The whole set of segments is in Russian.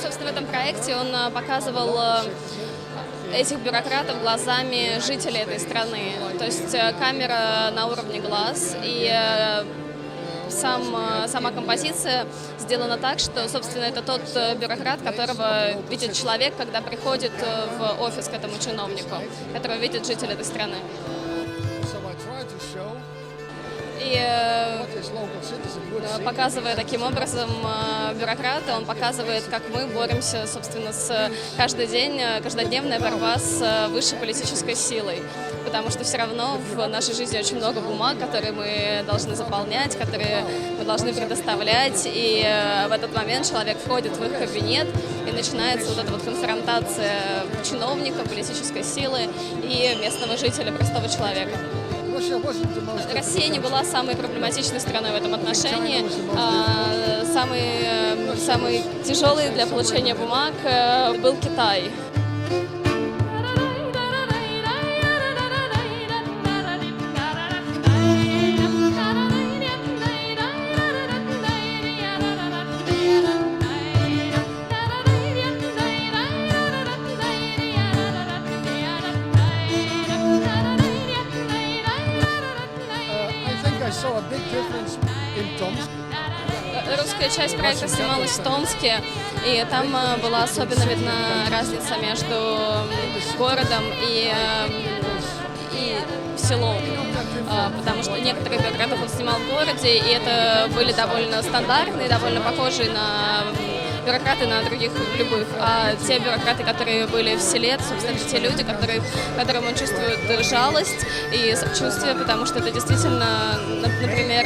Собственно, в этом проекте он э, показывал э, этих бюрократов глазами жителей этой страны. То есть э, камера на уровне глаз и э, сам, э, сама композиция сделана так, что, собственно, это тот э, бюрократ, которого видит человек, когда приходит э, в офис к этому чиновнику, которого видит житель этой страны. И показывая таким образом э, бюрократа, он показывает, как мы боремся, собственно, с э, каждый день, э, каждодневная борьба с высшей политической силой. Потому что все равно в нашей жизни очень много бумаг, которые мы должны заполнять, которые мы должны предоставлять. И в этот момент человек входит в их кабинет, и начинается вот эта вот конфронтация чиновника, политической силы и местного жителя, простого человека. Most Россия не была самой проблематичной страной в этом отношении. А, Самый, э, самый тяжелый для получения бумаг э, был Китай. Русская часть проекта снималась в Томске, и там э, была особенно видна разница между городом и, э, и селом. А, Потому что некоторые бюрократов он снимал в городе, и это были довольно стандартные, довольно похожие на бюрократы на других любых. А те бюрократы, которые были в селе, это, собственно, те люди, которые, которым он чувствует жалость и сочувствие, потому что это действительно, нап- например,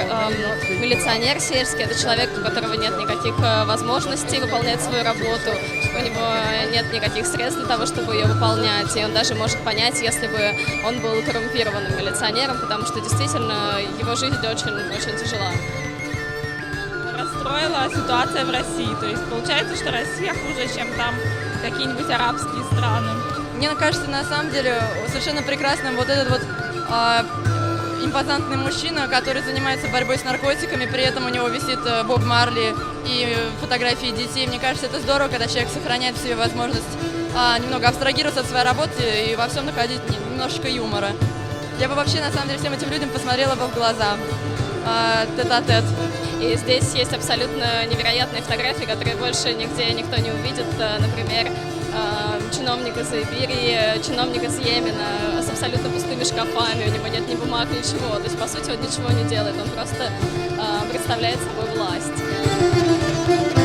милиционер сельский, это человек, у которого нет никаких э, возможностей выполнять свою работу, у него нет никаких средств для того, чтобы ее выполнять, и он даже может понять, если бы он был коррумпированным милиционером, потому что действительно его жизнь очень, очень тяжела. Расстроила ситуация в России. То есть получается, что Россия хуже, чем там какие-нибудь арабские страны. Мне кажется, на самом деле совершенно прекрасным вот этот вот а, импозантный мужчина, который занимается борьбой с наркотиками, при этом у него висит э, Боб Марли и э, фотографии детей. Мне кажется, это здорово, когда человек сохраняет в себе возможность а, немного абстрагироваться от своей работы и во всем находить не- немножечко юмора. Я бы вообще, на самом деле, всем этим людям посмотрела бы в глаза. А, тет-а-тет. И здесь есть абсолютно невероятные фотографии, которые больше нигде никто не увидит. Э, Например, э, чиновник из Иберии, чиновник из Йемена с абсолютно пустыми шкафами, у него нет ни бумаг, ничего. То есть, по сути, он ничего не делает, он просто э, представляет собой власть.